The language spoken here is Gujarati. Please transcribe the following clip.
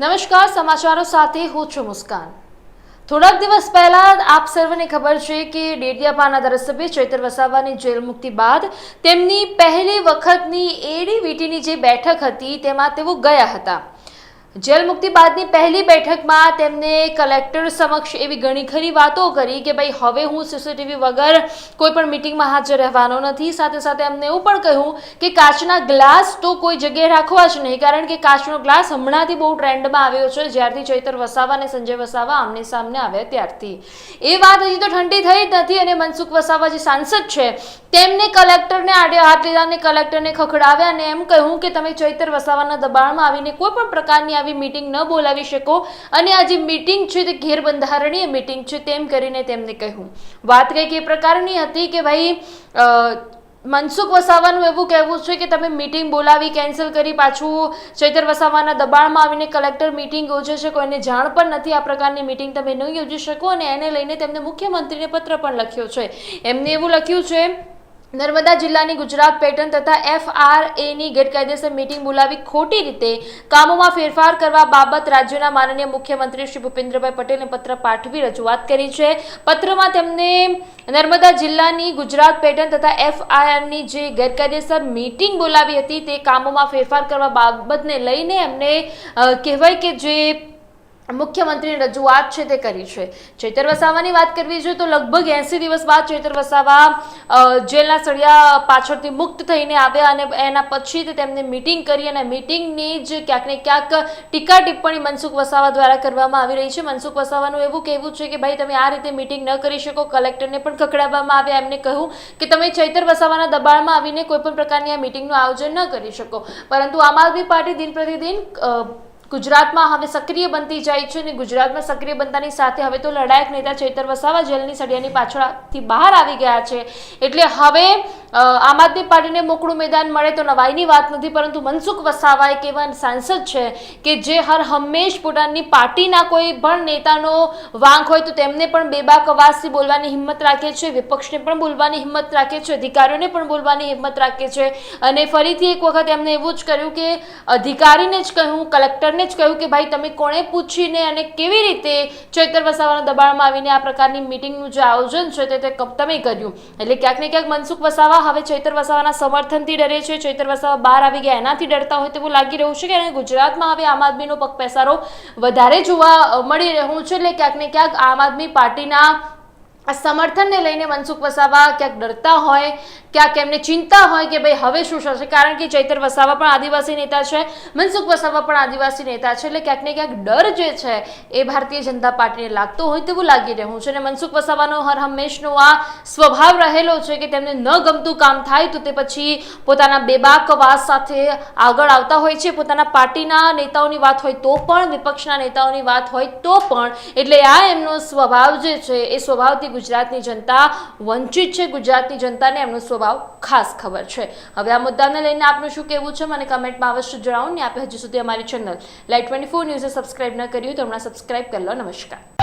નમસ્કાર, સમાચારો સાથે હું છું મુસ્કાન. થોડાક દિવસ પહેલા આપ સર્વને ખબર છે કે ડેડિયાપાના ધારાસભ્ય ચૈતર વસાવાની જેલ મુક્તિ બાદ તેમની પહેલી વખતની એડી વીટીની જે બેઠક હતી, તેમાં તેઓ ગયા હતા. જેલ મુક્તિ બાદની પહેલી બેઠકમાં તેમને કલેક્ટર સમક્ષ એવી ઘણી ખરી વાતો કરી કે ભાઈ, હવે હું સીસીટીવી વગર કોઈ પણ મિટિંગમાં હાજર રહેવાનો નથી. સાથે સાથે એમને એવું પણ કહ્યું કે કાચના ગ્લાસ તો કોઈ જગ્યાએ રાખવા જ નહીં, કારણ કે કાચનો ગ્લાસ હમણાંથી બહુ ટ્રેન્ડમાં આવ્યો છે. જ્યારથી ચૈતર વસાવા અને સંજય વસાવા આમને સામને આવ્યા ત્યારથી. એ વાત હજી તો ઠંડી થઈ જ નથી અને મનસુખ વસાવા જે સાંસદ છે, તેમને કલેક્ટરને આડે હાથ લીધા અને કલેક્ટરને ખખડાવ્યા અને એમ કહ્યું કે તમે ચૈતર વસાવાના દબાણમાં આવીને કોઈ પણ પ્રકારની આવી મીટિંગ ન બોલાવી શકો. અને આ જે મીટિંગ છે તે ગેરબંધારણીય મીટિંગ છે તેમ કરીને તેમને કહ્યું. વાત કંઈક એ પ્રકારની હતી કે ભાઈ મનસુખ વસાવાનું એવું કહેવું છે કે તમે મીટિંગ બોલાવી કેન્સલ કરી પાછું ચૈતર વસાવાના દબાણમાં આવીને કલેક્ટર મીટિંગ યોજે છે, કોઈને જાણ પણ નથી આ પ્રકારની મીટિંગ તમે ન યોજી શકો. અને એને લઈને તેમને મુખ્યમંત્રીને પત્ર પણ લખ્યો છે. એમને એવું લખ્યું છે નર્મદા જિલ્લાની ગુજરાત પેટર્ન તથા એફઆરએની ગેરકાયદેસર મીટિંગ બોલાવી ખોટી રીતે કામોમાં ફેરફાર કરવા બાબત રાજ્યના માનનીય મુખ્યમંત્રી શ્રી ભૂપેન્દ્રભાઈ પટેલને પત્ર પાઠવી રજૂઆત કરી છે. પત્રમાં તેમને નર્મદા જિલ્લાની ગુજરાત પેટર્ન તથા એફઆઈઆરની જે ગેરકાયદેસર મીટિંગ બોલાવી હતી તે કામોમાં ફેરફાર કરવા બાબતને લઈને એમને કહેવાય કે જે મુખ્યમંત્રીની રજૂઆત છે તે કરી છે. ચેતર વસાવાની વાત કરવી જોઈએ તો લગભગ એંસી દિવસ બાદ ચેતર વસાવા જેલના સળિયા પાછળથી મુક્ત થઈને આવ્યા અને એના પછી તેમને મીટિંગ કરી અને મીટિંગની જ ક્યાંક ક્યાંક ટીકા ટિપ્પણી મનસુખ વસાવા દ્વારા કરવામાં આવી રહી છે. મનસુખ વસાવાનું એવું કહેવું છે કે, ભાઈ, તમે આ રીતે મીટિંગ ન કરી શકો. કલેક્ટરને પણ ખખડાવવામાં આવ્યા એમને કહ્યું કે, તમે ચૈતર વસાવાના દબાણમાં આવીને કોઈપણ પ્રકારની આ મીટિંગનું આયોજન ન કરી શકો. પરંતુ આમ આદમી પાર્ટી દિન પ્રતિદિન ગુજરાતમાં હવે સક્રિય બનતી જાય છે અને ગુજરાતમાં સક્રિય બનતાની સાથે હવે તો લડાયક નેતા ચૈતર વસાવા જેલની સળિયાની પાછળથી બહાર આવી ગયા છે. એટલે હવે આમ આદમી પાર્ટીને મોકળું મેદાન મળે તો નવાઈની વાત નથી, પરંતુ મનસુખ વસાવા એક એવા સાંસદ છે કે જે હર હંમેશ પોતાની પાર્ટીના કોઈ પણ નેતાનો વાંક હોય તો તેમને પણ બેબાક અવાજથી બોલવાની હિંમત રાખે છે, વિપક્ષને પણ બોલવાની હિંમત રાખે છે, અધિકારીઓને પણ બોલવાની હિંમત રાખે છે. અને ફરીથી એક વખત એમને એવું જ કર્યું કે અધિકારીને જ કહ્યું, કલેક્ટરને જ કહ્યું કે ભાઈ તમે કોણે પૂછીને અને કેવી રીતે ચૈતર વસાવાના દબાણમાં આવીને આ પ્રકારની મીટિંગનું જે આયોજન છે તે તમે કર્યું. એટલે ક્યાંક ને ક્યાંક મનસુખ વસાવા હવે ચૈતર વસાવાના સમર્થનથી ડરે છે. ચૈતર વસાવા બહાર આવી ગયા. એનાથી ડરતા હોય તેવું લાગી રહ્યું છે કે અને ગુજરાતમાં હવે આમ આદમીનો પગ પેસારો વધારે જોવા મળી રહ્યું છે. એટલે ક્યાંક ને ક્યાંક આમ આદમી પાર્ટીના આ સમર્થનને લઈને મનસુખ વસાવા ક્યાંક ડરતા હોય ક્યાંક એમને ચિંતા હોય કે ભાઈ હવે શું થશે? કારણ કે ચૈતર વસાવા પણ આદિવાસી નેતા છે, મનસુખ વસાવા પણ આદિવાસી નેતા છે, એટલે ક્યાંક ને ક્યાંક ડર જે છે એ ભારતીય જનતા પાર્ટીને લાગતો હોય તેવું લાગી રહ્યું છે. અને મનસુખ વસાવાનો હર હંમેશનો આ સ્વભાવ રહેલો છે કે તેમને ન ગમતું કામ થાય તો તે પછી પોતાના બેબાક વાસ સાથે આગળ આવતા હોય છે. પોતાના પાર્ટીના નેતાઓની વાત હોય તો પણ, વિપક્ષના નેતાઓની વાત હોય તો પણ. એટલે આ એમનો સ્વભાવ જે છે, એ સ્વભાવથી ગુજરાતની જનતા વંચિત છે. ગુજરાતની જનતાને એમનો સ્વભાવ ખાસ ખબર છે. હવે આ મુદ્દાને લઈને આપનું શું કહેવું છે મને કમેન્ટમાં અવશ્ય જણાવો ને આપે હજી સુધી અમારી ચેનલ લાઈટ ટ્વેન્ટી ફોર ન્યૂઝે સબસ્ક્રાઇબ ન કર્યું તો હમણાં સબસ્ક્રાઇબ કરી લો. નમસ્કાર.